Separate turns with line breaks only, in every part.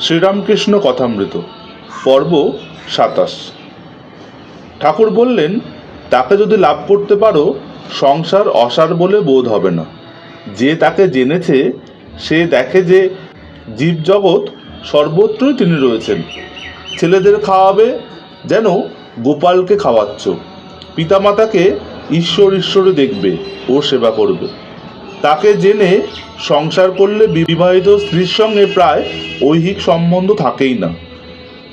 শ্রীরামকৃষ্ণ কথামৃত, পর্ব সাতাশ। ঠাকুর বললেন, তাকে যদি লাভ করতে পারো, সংসার অসার বলে বোধ হবে না। যে তাকে জেনেছে, সে দেখে যে জীবজগৎ সর্বত্রই তিনি রয়েছেন। ছেলেদের খাওয়াবে যেন গোপালকে খাওয়াচ্ছ। পিতামাতাকে ঈশ্বর ঈশ্বরে দেখবে ও সেবা করবে। তাকে জেনে সংসার করলে বিবাহিত স্ত্রীর সঙ্গে প্রায় ঐহিক সম্বন্ধ থাকেই না।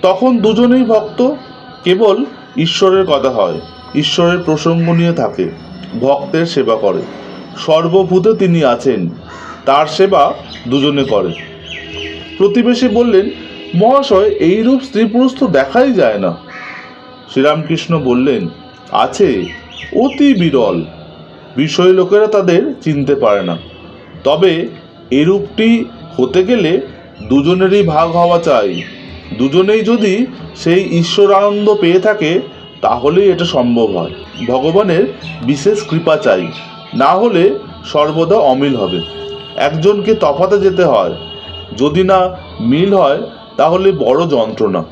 তখন দুজনেই ভক্ত, কেবল ঈশ্বরের কথা হয়, ঈশ্বরের প্রসঙ্গ নিয়ে থাকে, ভক্তের সেবা করে। সর্বভূতে তিনি আছেন, তার সেবা দুজনে করে। প্রতিবেশী বললেন, মহাশয়, এইরূপ স্ত্রী পুরুষ তো দেখাই যায় না। শ্রীরামকৃষ্ণ বললেন, আছে, অতি বিরল। বিষয় লোকেরা তাদের চিনতে পারে না। তবে এরূপটি হতে গেলে দুজনেরই ভাগ হওয়া চাই। দুজনেই যদি সেই ঈশ্বর আনন্দ পেয়ে থাকে, তাহলেই এটা সম্ভব হয়। ভগবানের বিশেষ কৃপা চাই। না হলে সর্বদা অমিল হবে। একজনকে তফাতে যেতে হয়। যদি না মিল হয়, তাহলে বড় যন্ত্রণা।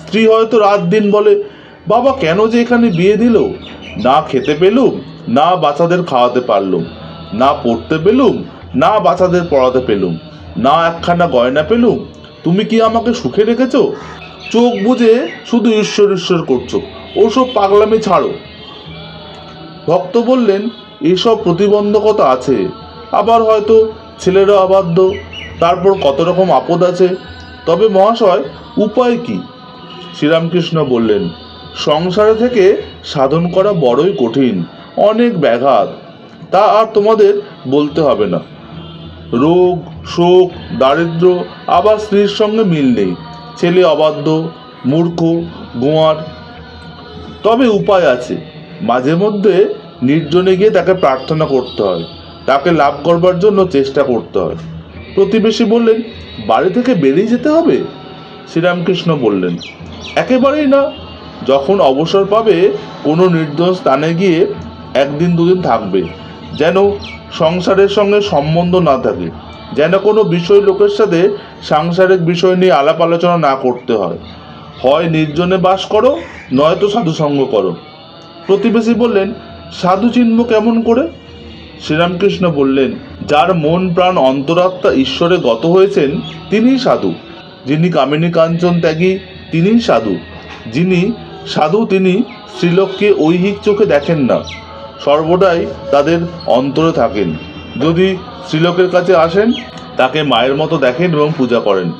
স্ত্রী হয়তো রাত দিন বলে, বাবা, কেন যে এখানে বিয়ে দিল? না খেতে পেলুম, না বাচ্চাদের খাওয়াতে পারলুম, না পড়তে পেলুম, না বাচ্চাদের পড়াতে পেলুম, না একখানা গয়না পেলুম, তুমি কি আমাকে সুখে রেখেছ? চোখ বুঝে শুধু ঈশ্বর ঈশ্বর করছ, ওসব পাগলামি ছাড়ো। ভক্ত বললেন, এসব প্রতিবন্ধকতা আছে, আবার হয়তো ছেলেরা অবাধ্য, তারপর কত রকম আপদ আছে। তবে মহাশয়, উপায় কি? শ্রীরামকৃষ্ণ বললেন, সংসারে থেকে সাধন করা বড়ই কঠিন, অনেক ব্যাঘাত। তা আর তোমাদের বলতে হবে না। রোগ, শোক, দারিদ্র, আবার স্ত্রীর সঙ্গে মিল নেই। ছেলে অবাধ্য, মূর্খ, গোয়ার। তবে উপায় আছে। মাঝে মধ্যে নির্জনে গিয়ে তাকে প্রার্থনা করতে হয়। তাকে লাভ করবার জন্য চেষ্টা করতে হয়। প্রতিবেশী বললেন, বাড়ি থেকে বেরিয়ে যেতে হবে? শ্রীরামকৃষ্ণ বললেন, একেবারেই না। যখন অবসর পাবে, কোনো নির্দোষ স্থানে গিয়ে একদিন দুদিন থাকবে, যেন সংসারের সঙ্গে সম্বন্ধ না থাকে, যেন কোনো বিষয় লোকের সাথে সাংসারিক বিষয় নিয়ে আলাপ আলোচনা না করতে হয়। হয় নির্জনে বাস করো, নয়তো সাধুসঙ্গ করো। প্রতিবেশী বললেন, সাধু চিনব কেমন করে? শ্রীরামকৃষ্ণ বললেন, যার মন প্রাণ অন্তরাত্মা ঈশ্বরে গত হয়েছেন, তিনিই সাধু। যিনি কামিনী কাঞ্চন ত্যাগী, তিনিই সাধু। যিনি সাধু তিনি শ্রীলোককে ঐহিক চোখে দেখেন না। সর্বদাই তাদের অন্তরে থাকেন। যদি শ্রীলোকের কাছে আসেন, তাকে মায়ের মতো দেখেন এবং পূজা করেন।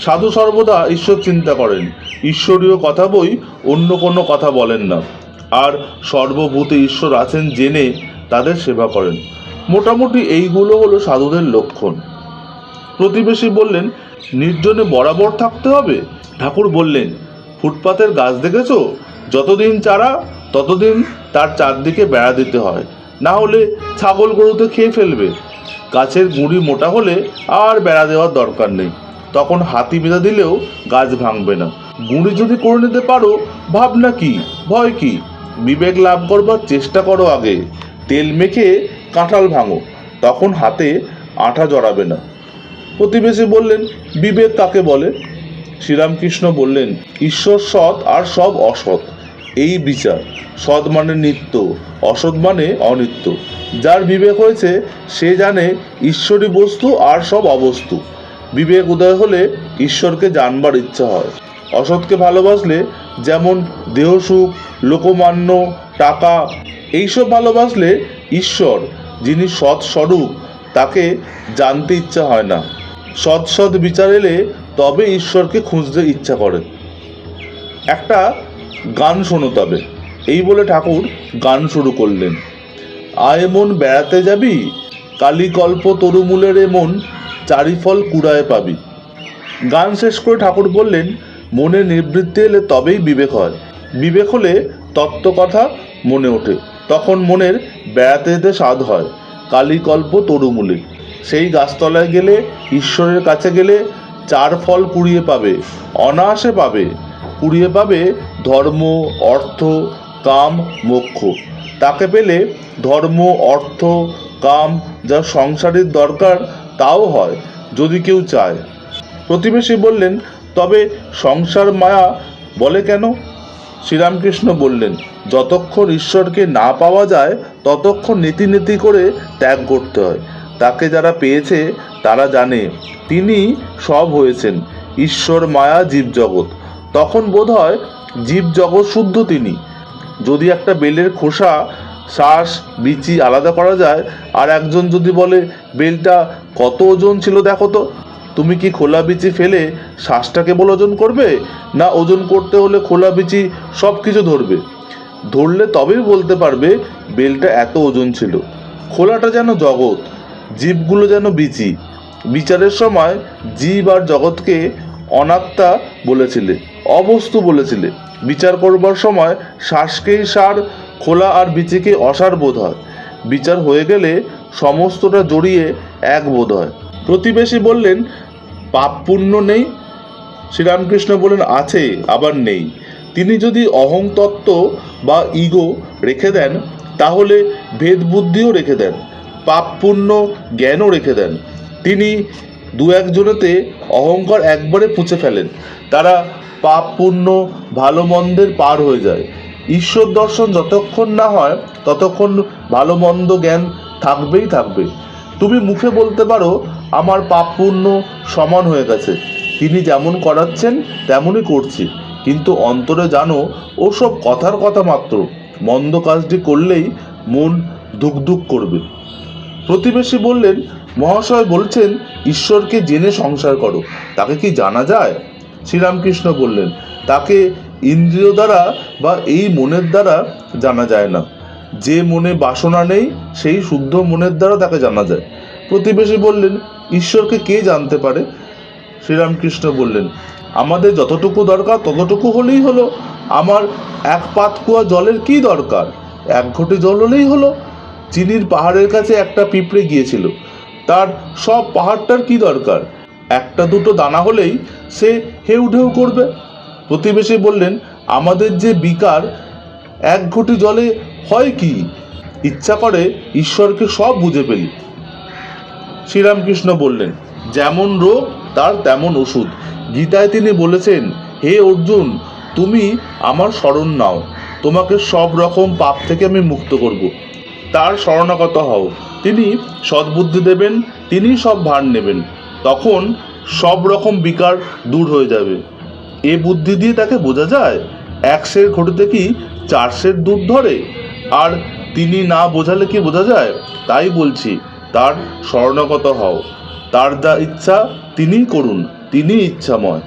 সাধু সর্বদা ঈশ্বর চিন্তা করেন। ঈশ্বরীয় কথা বই অন্য কোনো কথা বলেন না। আর সর্বভূতে ঈশ্বর আছেন জেনে তাদের সেবা করেন। মোটামুটি এইগুলো হলো সাধুদের লক্ষণ। প্রতিবেশী বললেন, নির্জনে বরাবর থাকতে হবে? ঠাকুর বললেন ফুটপাতের গাছ দেখেছ? যতদিন চারা, ততদিন তার চারদিকে বেড়া দিতে হয়। না হলে ছাগল গরুতে খেয়ে ফেলবে। গাছের গুঁড়ি মোটা হলে আর বেড়া দেওয়ার দরকার নেই। তখন হাতি বেঁধে দিলেও গাছ ভাঙবে না। গুঁড়ি যদি করে নিতে পারো, ভাবনা কি, ভয় কি? বিবেক লাভ করবার চেষ্টা করো আগে। তেল মেখে কাঁঠাল ভাঙো। তখন হাতে আঠা জড়াবে না। প্রতিবেশী বললেন, বিবেক কাকে বলে? শ্রীরামকৃষ্ণ বললেন, ঈশ্বর সৎ আর সব অসৎ। এই বিচার, সৎ মানে নিত্য, অসৎ মানে অনিত্য। যার বিবেক হয়েছে, সে জানে ঈশ্বরী বস্তু আর সব অবস্তু। বিবেক উদয় হলে ঈশ্বরকে জানবার ইচ্ছা হয়। অসৎকে ভালোবাসলে যেমন দেহসুখ লোকমান্য, টাকা, এইসব ভালোবাসলে ঈশ্বর, যিনি সৎ স্বরূপ তাকে জানতে ইচ্ছা হয় না। সৎ সৎ বিচার এলে তবে ঈশ্বরকে খুঁজতে ইচ্ছা করে। একটা গান শোনো তবে। এই বলে ঠাকুর গান শুরু করলেন। আয় মন বেড়াতে যাবি, কালীকল্প তরুমূলের এমন চারিফল কুড়ায় পাবি। গান শেষ করে ঠাকুর বললেন, মনে নিবৃত্তি এলে তবেই বিবেক হয়। বিবেক হলে তত্ত্ব কথা মনে ওঠে। তখন মনের বেড়াতে যেতে স্বাদ হয়, কালীকল্প তরুমূলে। সেই গাছতলায় গেলে, ঈশ্বরের কাছে গেলে চার ফল কুড়িয়ে পাবে, অনায়াসে পাবে। কুড়িয়ে পাবে ধর্ম, অর্থ, কাম, মোক্ষ। তাকে পেলে ধর্ম, অর্থ, কাম যা সংসারের দরকার তাও হয়, যদি কেউ চায়। প্রতিবেশী বললেন, তবে সংসার মায়া বলে কেন? শ্রীরামকৃষ্ণ বললেন, যতক্ষণ ঈশ্বরকে না পাওয়া যায়, ততক্ষণ নীতি নীতি করে ত্যাগ করতে হয়। তাকে যারা পেয়েছে, তারা জানে, তিনি সব হয়েছেন, ঈশ্বর মায়া জীবজগৎ। তখন বোধ হয় জীবজগৎ শুদ্ধ তিনি। যদি একটা বেলের খোসা, শ্বাস, বিচি আলাদা করা যায়, আর একজন যদি বলে, বেলটা কত ওজন ছিল দেখো তো? তুমি কি খোলা বিচি ফেলে শ্বাসটাকে বলে ওজন করবে? না ওজন করতে হলে খোলা বিচি সব কিছু ধরবে? ধরলে তবেই বলতে পারবে, বেলটা এত ওজন ছিল। খোলাটা যেন জগৎ। জীবগুলো যেন বিচি। বিচারের সময় জীব আর জগৎকে অনাত্মা বলেছিলে, অবস্তু বলেছিলে। বিচার করবার সময় শ্বাসকেই সার, খোলা আর বিচিকে অসার বোধ হয়। বিচার হয়ে গেলে সমস্তটা জড়িয়ে এক বোধ হয়। প্রতিবেশী বললেন পাপ পুণ্য নেই। শ্রীরামকৃষ্ণ বলেন আছে, আবার নেই। তিনি যদি অহং তত্ত্ব বা ইগো রেখে দেন, তাহলে ভেদ বুদ্ধিও রেখে দেন। পাপ পুণ্য জ্ঞানও রেখে দেন। তিনি দু একজনেতে অহংকার একবারে পুঁছে ফেলেন। তারা পাপ পুণ্য ভালো মন্দের পার হয়ে যায়। ঈশ্বর দর্শন যতক্ষণ না হয়, ততক্ষণ ভালো মন্দ জ্ঞান থাকবেই থাকবে। তুমি মুখে বলতে পারো, আমার পাপ পুণ্য সমান হয়ে গেছে। তিনি যেমন করাচ্ছেন, তেমনই করছি। কিন্তু অন্তরে জানো, ওসব কথার কথা মাত্র। মন্দ কাজটি করলেই মন দুক করবে। প্রতিবেশী বললেন, মহাশয় বলছেন, ঈশ্বরকে জেনে সংসার করো। তাকে কি জানা যায়? শ্রীরামকৃষ্ণ বললেন, তাকে ইন্দ্রিয় দ্বারা বা এই মনের দ্বারা জানা যায় না। যে মনে বাসনা নেই, সেই শুদ্ধ মনের দ্বারা তাকে জানা যায়। প্রতিবেশী বললেন, ঈশ্বরকে কে জানতে পারে? শ্রীরামকৃষ্ণ বললেন, আমাদের যতটুকু দরকার, ততটুকু হলেই হলো। আমার এক পাত কুয়া জলের কি দরকার? এক ঘটি জল হলেই হলো। চিনির পাহাড়ের কাছে একটা পিঁপড়ে গিয়েছিল। তার সব পাহাড়টার কি দরকার? একটা দুটো দানা হলেই সে হেউ ঢেউ করবে। প্রতিবেশী বললেন, আমাদের যে বিকার, এক ঘটি জলে হয় কি? ইচ্ছা করে ঈশ্বরকে সব বুঝে ফেলি। শ্রীরামকৃষ্ণ বললেন, যেমন রোগ, তার তেমন ওষুধ। গীতায় তিনি বলেছেন, হে অর্জুন, তুমি আমার স্মরণ নাও। তোমাকে সব রকম পাপ থেকে আমি মুক্ত করব। তার শরণাগত হও। তিনি সদ্বুদ্ধি দেবেন, তিনি সব ভার নেবেন। তখন সব রকম বিকার দূর হয়ে যাবে। এ বুদ্ধি দিয়ে তাকে বোঝা যায়, এক সের ঘটিতে কি চার সের দুধ ধরে? আর তিনি না বোঝালে কি বোঝা যায়? তাই বলছি, তার শরণাগত হও। তার যা ইচ্ছা, তিনিই করুন, তিনিই ইচ্ছাময়।